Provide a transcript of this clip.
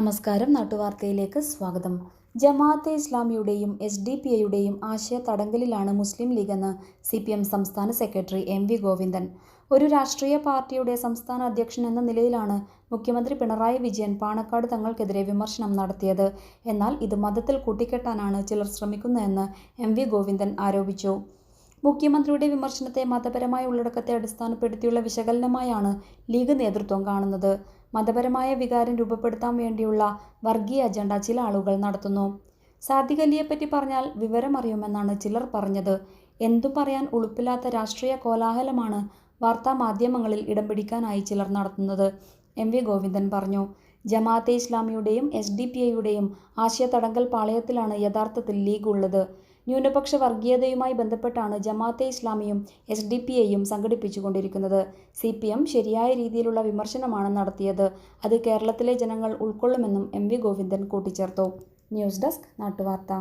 നമസ്കാരം. നാട്ടുവാർത്തയിലേക്ക് സ്വാഗതം. ജമാഅത്തെ ഇസ്ലാമിയുടെയും എസ് ഡി പി ഐയുടെയും ആശയ തടങ്കലിലാണ് മുസ്ലിം ലീഗെന്ന് സി പി എം സംസ്ഥാന സെക്രട്ടറി എം വി ഗോവിന്ദൻ. ഒരു രാഷ്ട്രീയ പാർട്ടിയുടെ സംസ്ഥാന അധ്യക്ഷൻ എന്ന നിലയിലാണ് മുഖ്യമന്ത്രി പിണറായി വിജയൻ പാണക്കാട് തങ്ങൾക്കെതിരെ വിമർശനം നടത്തിയത്. എന്നാൽ ഇത് മതത്തിൽ കൂട്ടിക്കെട്ടാനാണ് ചിലർ ശ്രമിക്കുന്നതെന്ന് എം വി ഗോവിന്ദൻ ആരോപിച്ചു. മുഖ്യമന്ത്രിയുടെ വിമർശനത്തെ മതപരമായ ഉള്ളടക്കത്തെ അടിസ്ഥാനപ്പെടുത്തിയുള്ള വിശകലനമായാണ് ലീഗ് നേതൃത്വം കാണുന്നത്. മതപരമായ വികാരം രൂപപ്പെടുത്താൻ വേണ്ടിയുള്ള വർഗീയ അജണ്ട ചില ആളുകൾ നടത്തുന്നു. സാദിഖ് അലിയെപ്പറ്റി പറഞ്ഞാൽ വിവരമറിയുമെന്നാണ് ചിലർ പറഞ്ഞത്. എന്തു പറയാൻ ഉളുപ്പില്ലാത്ത രാഷ്ട്രീയ കോലാഹലമാണ് വാർത്താ മാധ്യമങ്ങളിൽ ഇടം പിടിക്കാനായി ചിലർ നടത്തുന്നത്. എം വി ഗോവിന്ദൻ പറഞ്ഞു ജമാഅത്തെ ഇസ്ലാമിയുടെയും എസ് ഡി പി ഐയുടെയും ആശയ തടങ്കൽ പാളയത്തിലാണ് യഥാർത്ഥത്തിൽ ലീഗ് ഉള്ളത്. ന്യൂനപക്ഷ വർഗീയതയുമായി ബന്ധപ്പെട്ടാണ് ജമാഅത്തെ ഇസ്ലാമിയും എസ് ഡി പി ഐയും സംഘടിപ്പിച്ചുകൊണ്ടിരിക്കുന്നത്. സി പി എം ശരിയായ രീതിയിലുള്ള വിമർശനമാണ് നടത്തിയത്. അത് കേരളത്തിലെ ജനങ്ങൾ ഉൾക്കൊള്ളുമെന്നും എം വി ഗോവിന്ദൻ കൂട്ടിച്ചേർത്തു. News desk നാട്ടുവാർത്ത.